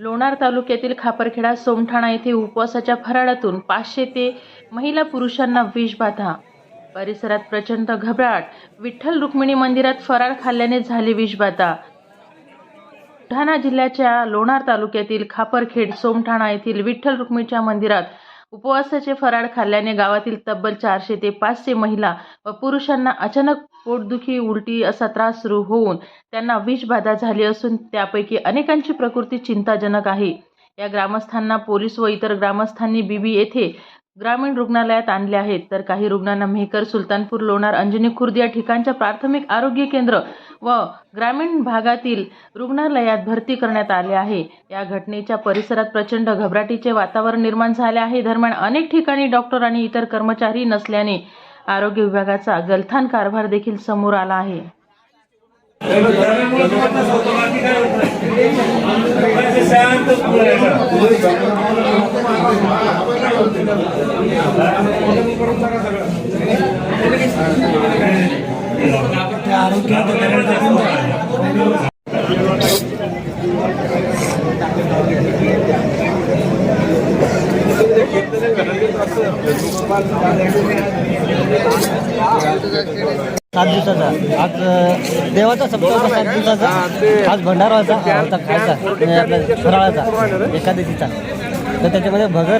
लोणार तालुक्यातील खापरखेडा सोमठाणा येथे उपवासाच्या फराळातून पाचशे ते महिला पुरुषांना विषबाधा परिसरात प्रचंड घबराट. विठ्ठल रुक्मिणी मंदिरात फराळ खाल्ल्याने झाली विषबाधा बुलढाणा जिल्ह्याच्या लोणार तालुक्यातील खापरखेड सोमठाणा येथील विठ्ठल रुक्मिणीच्या मंदिरात उपवासाचे फराळ खाल्ल्याने गावातील तब्बल चारशे ते पाचशे महिला व पुरुषांना अचानक पोटदुखी उलटी असा त्रास सुरू होऊन त्यांना विषबाधा झाली असून त्यापैकी अनेकांची प्रकृती चिंताजनक आहे. या ग्रामस्थांना पोलीस व इतर ग्रामस्थांनी बीबी येथे ग्रामीण रुग्णालयात आणले आहेत. तर काही रुग्णांना मेहकर सुलतानपूर लोणार अंजनी खुर्द या ठिकाणच्या प्राथमिक आरोग्य केंद्र व ग्रामीण भागातील रुग्णालयात भरती करण्यात आले आहे. या घटनेच्या परिसरात प्रचंड घबराटीचे वातावरण निर्माण झाले आहे. दरम्यान अनेक ठिकाणी डॉक्टर आणि इतर कर्मचारी नसल्याने आरोग्य विभागाचा गलथान कारभार देखील समोर आला आहे. शांत आरोग्य सात दिवसाचा. आज देवाचा सप्ताह सात दिवसाचा. आज भंडारा होता खायचा फराळाचा म्हणजे एकादशीचा. तर त्याच्यामध्ये भगर